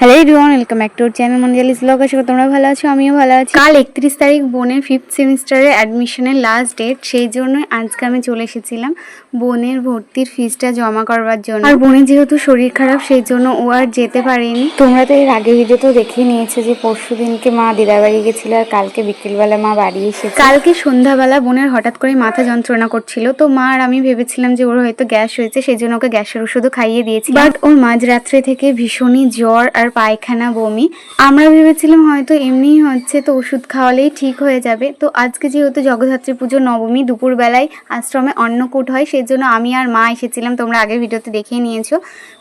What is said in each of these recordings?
Hello everyone welcome back to channel Manjalis blog আশা করি তোমরা ভালো আছো আমিও ভালো আছি। কাল একত্রিশ তারিখ বোনের ফিফথ সেমিস্টারের অ্যাডমিশনের লাস্ট ডেট সেই জন্য আজকে আমি চলে এসেছিলাম বোনের ভর্তির ফিসটা জমা করবার জন্য। আর বোনের যেহেতু শরীর খারাপ সেই জন্য ও আর যেতে পারেনি। তোমরা তো এর আগে ভিডিওতেও দেখে নিয়েছো যে পরশু দিনকে মা দিদার বাড়ি গেছিল আর কালকে বিকেলবেলা মা বাড়ি এসেছে। কালকে সন্ধ্যাবেলা বোনের হঠাৎ করে মাথা যন্ত্রণা করছিল। তো মা আর আমি ভেবেছিলাম যে ওর হয়তো গ্যাস হয়েছে সেই জন্য ওকে গ্যাসের ওষুধও খাইয়ে দিয়েছি বাট ওর মাঝরাত্রে থেকে ভীষণই জ্বর আর পায়খানা বমি। আমরা ভেবেছিলাম হয়তো এমনিই হচ্ছে তো ওষুধ খাওয়ালেই ঠিক হয়ে যাবে। তো আজকে যেহেতু জগদ্ধাত্রী পুজো নবমী, দুপুরবেলায় আশ্রমে অন্নকূট হয় সেই জন্য আমি আর মা এসেছিলাম, তোমরা আগের ভিডিওতে দেখিয়ে নিয়েছো।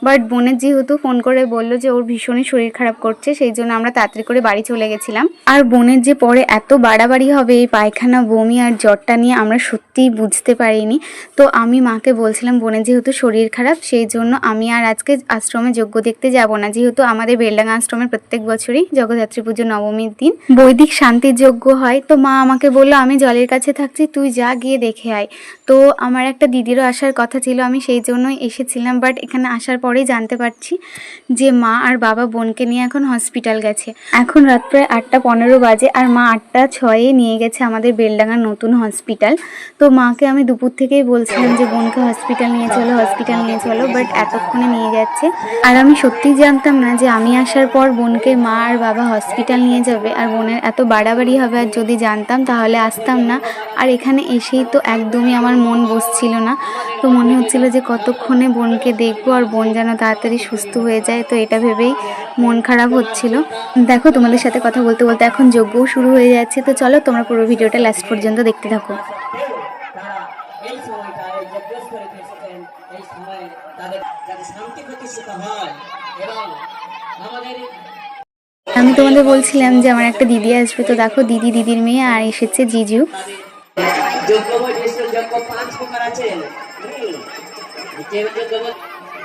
বাট বোনের যেহেতু ফোন করে বলল যে ওর ভীষণই শরীর খারাপ করছে সেই জন্য আমরা তাড়াতাড়ি করে বাড়ি চলে গেছিলাম। আর বোনের যে পরে এত বাড়াবাড়ি হবে এই পায়খানা, বমি আর জ্বরটা নিয়ে আমরা সত্যিই বুঝতে পারিনি। তো আমি মাকে বলছিলাম, বোনের যেহেতু শরীর খারাপ সেই জন্য আমি আর আজকে আশ্রমে যোগ্য দেখতে যাব না। যেহেতু আমাদের বেলডাঙ্গা আশ্রমে প্রত্যেক বছরই জগদ্ধাত্রী পুজো নবমীর দিন। বৈদিক শান্তির যজ্ঞ হয়। তো মা আমাকে বলল, আমি জলের কাছে থাকছি, তুই যা, গিয়ে দেখে আয়। তো আমার একটা দিদিরও আসার কথা ছিল, আমি সেই জন্যই এসেছিলাম বাট এখানে আসার পরেই জানতে পারছি যে মা আর বাবা বোনকে নিয়ে এখন হসপিটাল গেছে। এখন রাত প্রায় আটটা পনেরো বাজে আর মা আটটা ছয়ে নিয়ে গেছে আমাদের বেলডাঙ্গার নতুন হসপিটাল তো মাকে আমি দুপুর থেকেই বলছিলাম যে, বোনকে হসপিটাল নিয়ে চলো হসপিটাল নিয়ে চলো। বাট এতক্ষণে নিয়ে যাচ্ছে। আর আমি সত্যিই জানতাম না যে আমি আসার পর বোনকে মা আর বাবা হসপিটাল নিয়ে যাবে, আর বোনের এত বাড়াবাড়ি হবে আর যদি জানতাম তাহলে আসতাম না। আর এখানে এসেই তো একদমই আমার মন বসছিল না। তো মনে হচ্ছিল যে কতক্ষণে বোনকে দেখব আর বোন যেন তাড়াতাড়ি সুস্থ হয়ে যায়, তো এটা ভেবেই মন খারাপ হচ্ছিল। দেখো তোমাদের সাথে কথা বলতে বলতে এখন যজ্ঞও শুরু হয়ে যাচ্ছে, তো চলো তোমরা পুরো ভিডিওটা লাস্ট পর্যন্ত দেখতে থাকো। তাদের যাতে শান্তি প্রতিষ্ঠিত হয় এবং আমি তোমাদের বলছিলাম যে আমার একটা দিদি আসবে তো দেখো দিদি দিদির মেয়ে আর এসেছে জিজু।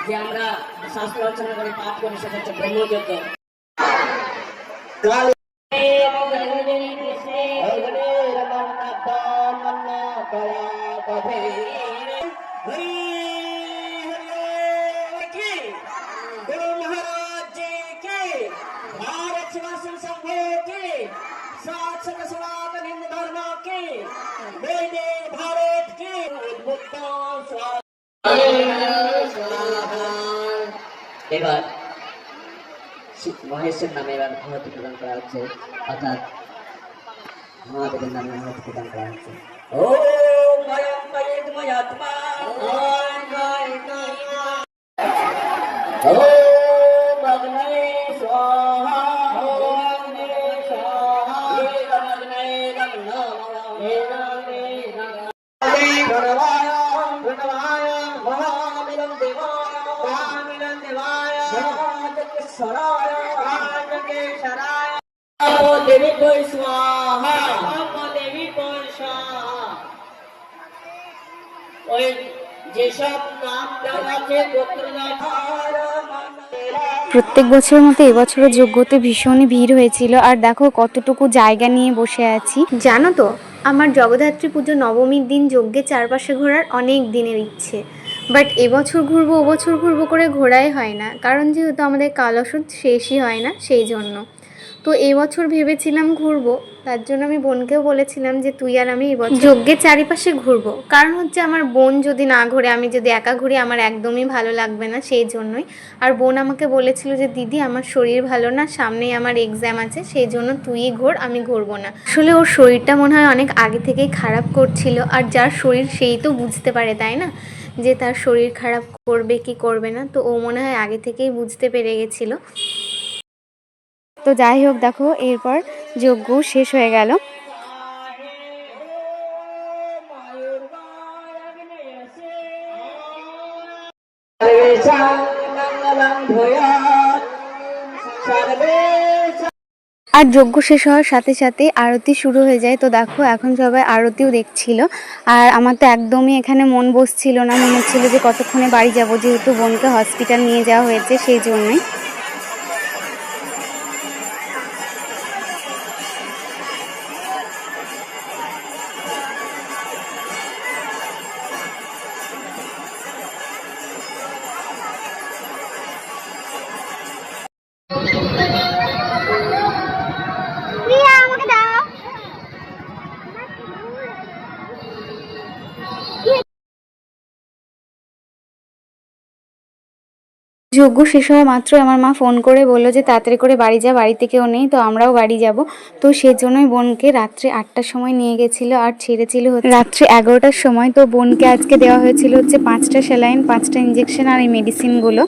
যে আমরা শাস্ত্র রচনা করে পাঠ করি সেটা হচ্ছে ব্রহ্মযজ্ঞ এবার শিব মহেশের নামে এবার ভারত প্রদান করা হচ্ছে অর্থাৎ মহাদেবের নামে ভারত প্রদান করা হচ্ছে ওম ময়ম ময়েদ ময়াত্মা ওম প্রত্যেক বছরের মতো এবছরও যজ্ঞতে ভীষণই ভিড় হয়েছিল। আর দেখো কতটুকু জায়গা নিয়ে বসে আছি। জানো তো, আমার জগদ্ধাত্রী পুজো নবমীর দিন যজ্ঞের চারপাশে ঘোরার অনেক দিনের ইচ্ছে। বাট এবছর ঘুরবো, ওবছর ঘুরবো করে ঘোরাই হয় না। কারণ যেহেতু আমাদের কাল ওষুধ শেষই হয় না সেই জন্য। তো এবছর ভেবেছিলাম ঘুরবো, তার জন্য আমি বোনকেও বলেছিলাম যে তুই আর আমি এবছর যজ্ঞের চারিপাশে ঘুরবো। কারণ হচ্ছে আমার বোন যদি না ঘুরে, আমি যদি একা ঘুরি, আমার একদমই ভালো লাগবে না সেই জন্যই। আর বোন আমাকে বলেছিল যে, দিদি, আমার শরীর ভালো না, সামনেই আমার এক্সাম আছে, সেই জন্য তুই ঘোর, আমি ঘুরবো না। আসলে ওর শরীরটা মনে হয় অনেক আগে থেকেই খারাপ করছিল, আর যার শরীর সেই তো বুঝতে পারে, তাই না? যে তার শরীর খারাপ করবে, কি করবে না, তো ও মনে হয় আগে থেকেই বুঝতে পেরে গেছিল। তো যাই হোক, দেখো, এরপর যজ্ঞ শেষ হয়ে গেল। আর যজ্ঞ শেষ হওয়ার সাথে সাথে আরতি শুরু হয়ে যায়। তো দেখো, এখন সবাই আরতিও দেখছিল। আর আমার তো একদমই এখানে মন বসছিল না, মনে হচ্ছিল যে কতক্ষণে বাড়ি যাব, যেহেতু বোনকে হসপিটাল নিয়ে যাওয়া হয়েছে সেই জন্যই। যজ্ঞ শেষ হওয়া মাত্র আমার মা ফোন করে বলল যে, তাড়াতাড়ি করে বাড়ি যা, বাড়িতে কেউ নেই, তো আমরাও বাড়ি যাব। তো সেজন্যই বোনকে রাত্রে আটটার সময় নিয়ে গেছিল আর ছেড়েছিল রাত্রে এগারোটার সময়। তো বোনকে আজকে দেওয়া হয়েছিল হচ্ছে পাঁচটা স্যালাইন, পাঁচটা ইঞ্জেকশন আর এই মেডিসিনগুলো।